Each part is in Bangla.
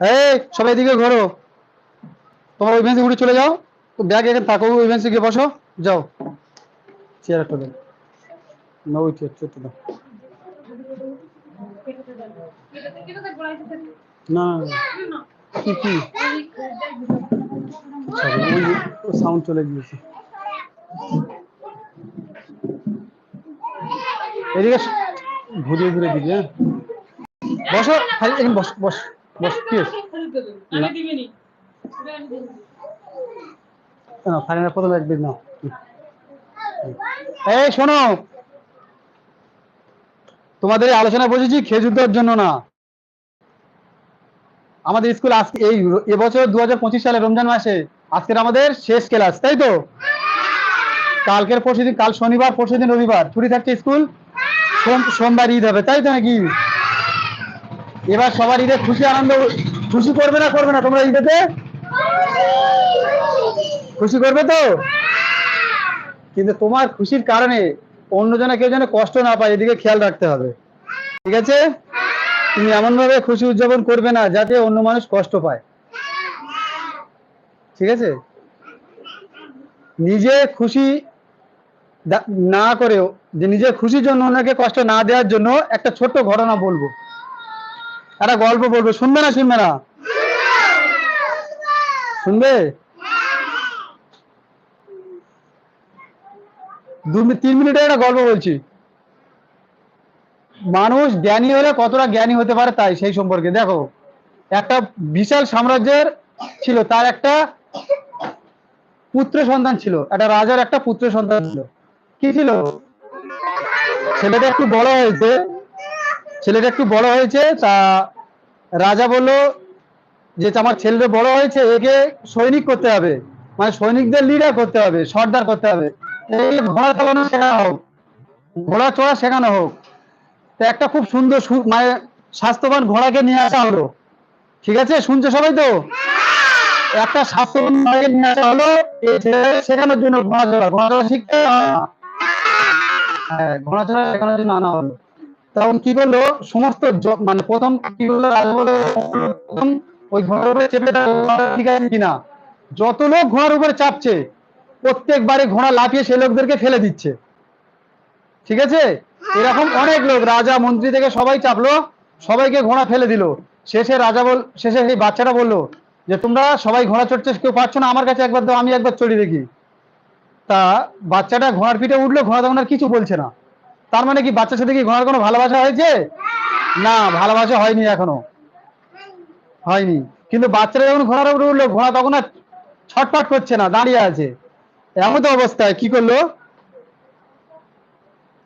এই, সবাই এদিকে ঘোরো। তোমার ওই উঠে চলে যাও। তো ব্যাগ এখানে থাকো, ওই বেঞ্চে গিয়ে বসো। যাও। চেয়ার একটা দেন না, ওই চেয়ার চেয়ারটা দাও। না কি কি? সাউন্ড চলে গিয়েছে। এদিকে ঘুরিয়ে ঘুরিয়ে দিবি হ্যাঁ? বসো, খালি এখানে বস বস। বস না। না ফাইনাল প্রথম একদিন না এই শোনো। তোমাদের আলোচনা বসেছি খেজুর দেওয়ার জন্য না। আমাদের স্কুল আজকে এই এবছর দু হাজার পঁচিশ সালে রমজান মাসে। আজকের আমাদের শেষ ক্লাস তাই তো? কালকের পরশুদিন কাল শনিবার পরশু দিন রবিবার। ছুটি থাকছে স্কুল। সোমবার ঈদ হবে তাই তো নাকি? এবার সবার ঈদে খুশি, আনন্দ, খুশি করবে না করবে না? তোমরা ঈদেতে? খুশি করবে তো? কিন্তু তোমার খুশির কারণে অন্যজনে কেউ যেন কষ্ট না পায়, এদিকে খেয়াল রাখতে হবে। ঠিক আছে? তুমি এমন ভাবে খুশি উদযাপন করবে না, যাতে অন্য মানুষ কষ্ট পায়। ঠিক আছে? নিজে খুশি না করেও যে নিজের খুশির জন্য ওনাকে কষ্ট না দেওয়ার জন্য একটা ছোট্ট ঘটনা বলব। একটা গল্প বলব। শুনবে না শুনবে না? শুনবে? দু তিন মিনিটের একটা গল্প বলছি। মানুষ জ্ঞানী হলে কতটা জ্ঞানী হতে পারে তাই, সেই সম্পর্কে। দেখো, একটা বিশাল সাম্রাজ্যের ছিল, তার একটা পুত্র সন্তান ছিল, একটা রাজার একটা পুত্র সন্তান ছিল। কি ছিল? ছেলেটা একটু বড় হয়েছে ছেলেটা একটু বড় হয়েছে, তা রাজা বলল যে আমার ছেলেটা বড় হয়েছে, একে সৈনিক করতে হবে। মানে সৈনিকদের লিডার করতে হবে, সর্দার করতে হবে। ঘোড়া চালানো শেখানো হোক, ঘোড়া চড়া শেখানো হোক। তো একটা খুব সুন্দর মানে স্বাস্থ্যবান ঘোড়াকে নিয়ে আসা হলো। ঠিক আছে, শুনছো সবাই তো? একটা স্বাস্থ্যবান ঘোড়াকে নিয়ে আসা হলো শেখানোর জন্য ঘোড়া চড়া ঘোড়া চড়া শিখতে। হ্যাঁ ঘোড়া চড়া শেখানোর জন্য আনা হলো। তখন কি করল? সমস্ত মানে প্রথম কি করল? প্রথম ওই ঘোড়ার উপরে চেপে ঠিক আছে কিনা যত লোক ঘোড়ার উপরে চাপছে প্রত্যেকবারে ঘোড়া লাফিয়ে সে লোকদেরকে ফেলে দিচ্ছে। ঠিক আছে? এরকম অনেক লোক, রাজা, মন্ত্রী থেকে সবাই চাপলো, সবাইকে ঘোড়া ফেলে দিল। শেষে রাজা বল শেষে সেই বাচ্চাটা বলল যে, তোমরা সবাই ঘোড়া চড়ছে কেউ পারছ না? আমার কাছে একবার দাও, আমি একবার চড়ি দেখি। তা বাচ্চাটা ঘোড়ার পিঠে উঠল, ঘোড়া তখন আর কিছু বলছে না। তার মানে কি বাচ্চার সাথে কি ঘোড়ার কোনো ভালোবাসা হয়েছে? না, ভালোবাসা হয়নি এখনও। হয়নি। কিন্তু বাচ্চারা যখন ঘোড়ার উপরে উঠল, ঘোড়া তখন আর ছটফট করছে না, দাঁড়িয়ে আছে। এমন তো অবস্থায় কি করল?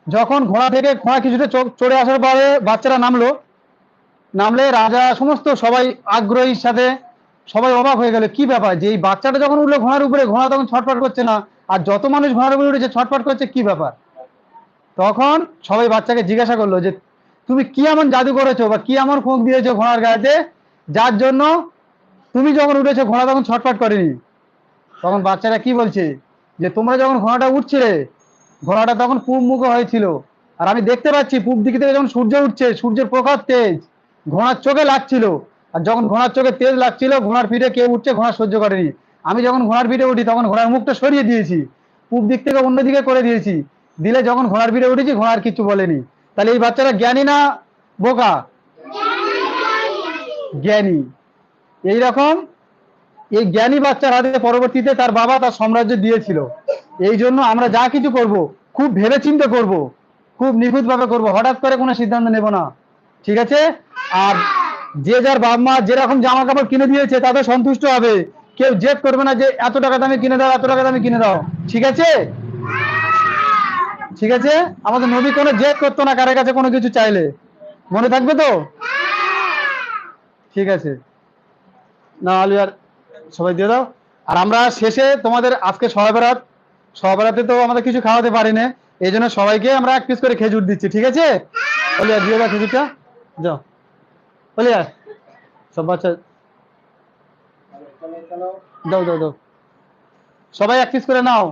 যখন ঘোড়া থেকে ঘোড়া কিছুটা চড়ে আসার পরে বাচ্চারা নামলো। নামলে রাজা সমস্ত সবাই আগ্রহীর সাথে সবাই অবাক হয়ে গেল, কি ব্যাপার? যে এই বাচ্চাটা যখন উঠল ঘোড়ার উপরে, ঘোড়া তখন ছটফট করছে না। আর যত মানুষ ঘোড়ার উপরে উঠেছে, ছটফট করছে, কি ব্যাপার? তখন সবাই বাচ্চাকে জিজ্ঞাসা করল যে, তুমি কি এমন জাদু করেছ বা কি এমন ফোঁক দিয়েছ ঘোড়ার গায়েতে? যার জন্য তুমি যখন উঠেছো, ঘোড়া তখন ছটফট করেনি। তখন বাচ্চারা কি বলছে? যে, তোমরা যখন ঘোড়াটা উঠছিলে, ঘোড়াটা তখন পূব মুখ হয়েছিল। আর আমি দেখতে পাচ্ছি পূব দিক থেকে যখন সূর্য উঠছে, সূর্যের প্রখর তেজ, ঘোড়ার চোখে লাগছিল। আর যখন ঘোড়ার চোখে তেজ লাগছিল, ঘোড়ার পিঠে কেউ উঠছে, ঘোড়া সহ্য করেনি। আমি যখন ঘোড়ার পিঠে উঠি, তখন ঘোড়ার মুখটা সরিয়ে দিয়েছি। পূব দিক থেকে অন্য দিকে করে দিয়েছি। দিলে যখন ঘোড়ার পিঠে উঠেছি, ঘোড়ার কিছু বলেনি। তাহলে এই বাচ্চারা জ্ঞানী না বোকা? জ্ঞানী। এই রকম এই জ্ঞানী বাচ্চার হাতে পরবর্তীতে তার বাবা তার সাম্রাজ্য দিয়েছিল। এই জন্য আমরা যা কিছু করব, খুব ভেবে চিন্তে করব, খুব নিখুঁত ভাবে করব। হঠাৎ করে কোনো সিদ্ধান্ত নেব না। ঠিক আছে? আর যে যার বাপ মা যেরকম জামা কাপড় কিনে দিয়েছে, তাতে সন্তুষ্ট হবে। কেউ জেদ করবে না যে, এত টাকা দামে কিনে দাও, এত টাকা দামে কিনে দাও। ঠিক আছে? ঠিক আছে? আমাদের নবী কোনো জেদ করতো না কারের কাছে কোনো কিছু চাইলে। মনে থাকবে তো? ঠিক আছে। না, আলু আর সবাই দিয়ে দাও। আর আমরা শেষে তোমাদের আজকে সহবেরাত। সহবেরাতে তো আমাদের কিছু খাওয়াতে পারি না এই জন্য সবাইকে আমরা এক পিস করে খেজুর দিচ্ছি, ঠিক আছে? আর দিয়ে দাও খেজুরটা। যাও। আর সব বাচ্চা দাও দাও দাও। সবাই এক পিস করে নাও।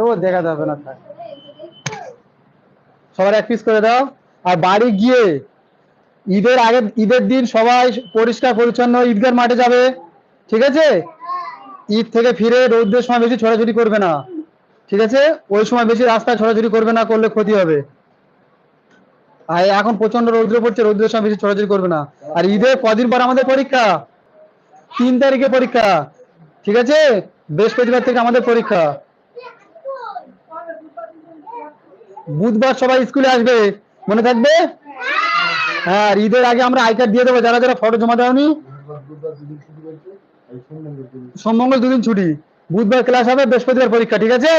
ও দেখা যাবে না। সবার এক পিস করে দাও। আর বাড়ি গিয়ে ঈদের আগে ঈদের দিন সবাই পরিষ্কার, পরিচ্ছন্ন ঈদগার মাঠে যাবে, ঠিক আছে? ঈদ থেকে ফিরে রৌদ্রের সময় বেশি ছোটাছুটি করবে না। ঠিক আছে? ওই সময় বেশি রাস্তায় ছোটাছুটি করবে না, করলে ক্ষতি হবে। আর এখন প্রচণ্ড রৌদ্র পড়ছে, রৌদ্রের সময় বেশি ছোটাছুটি করবে না। আর ঈদের কদিন পর আমাদের পরীক্ষা? তিন তারিখে পরীক্ষা। ঠিক আছে? বৃহস্পতিবার থেকে আমাদের পরীক্ষা। বুধবার সবাই স্কুলে আসবে। মনে থাকবে? হ্যাঁ আর ঈদের আগে আমরা আই কার্ড দিয়ে দেবো। যারা যারা ফটো জমা দেওনি সোমমঙ্গল দুদিন ছুটি। বুধবার ক্লাস হবে বৃহস্পতিবার পরীক্ষা ঠিক আছে?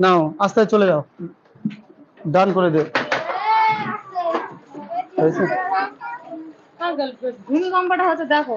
নাও আস্তে চলে যাও। ডান করে দে দেখো।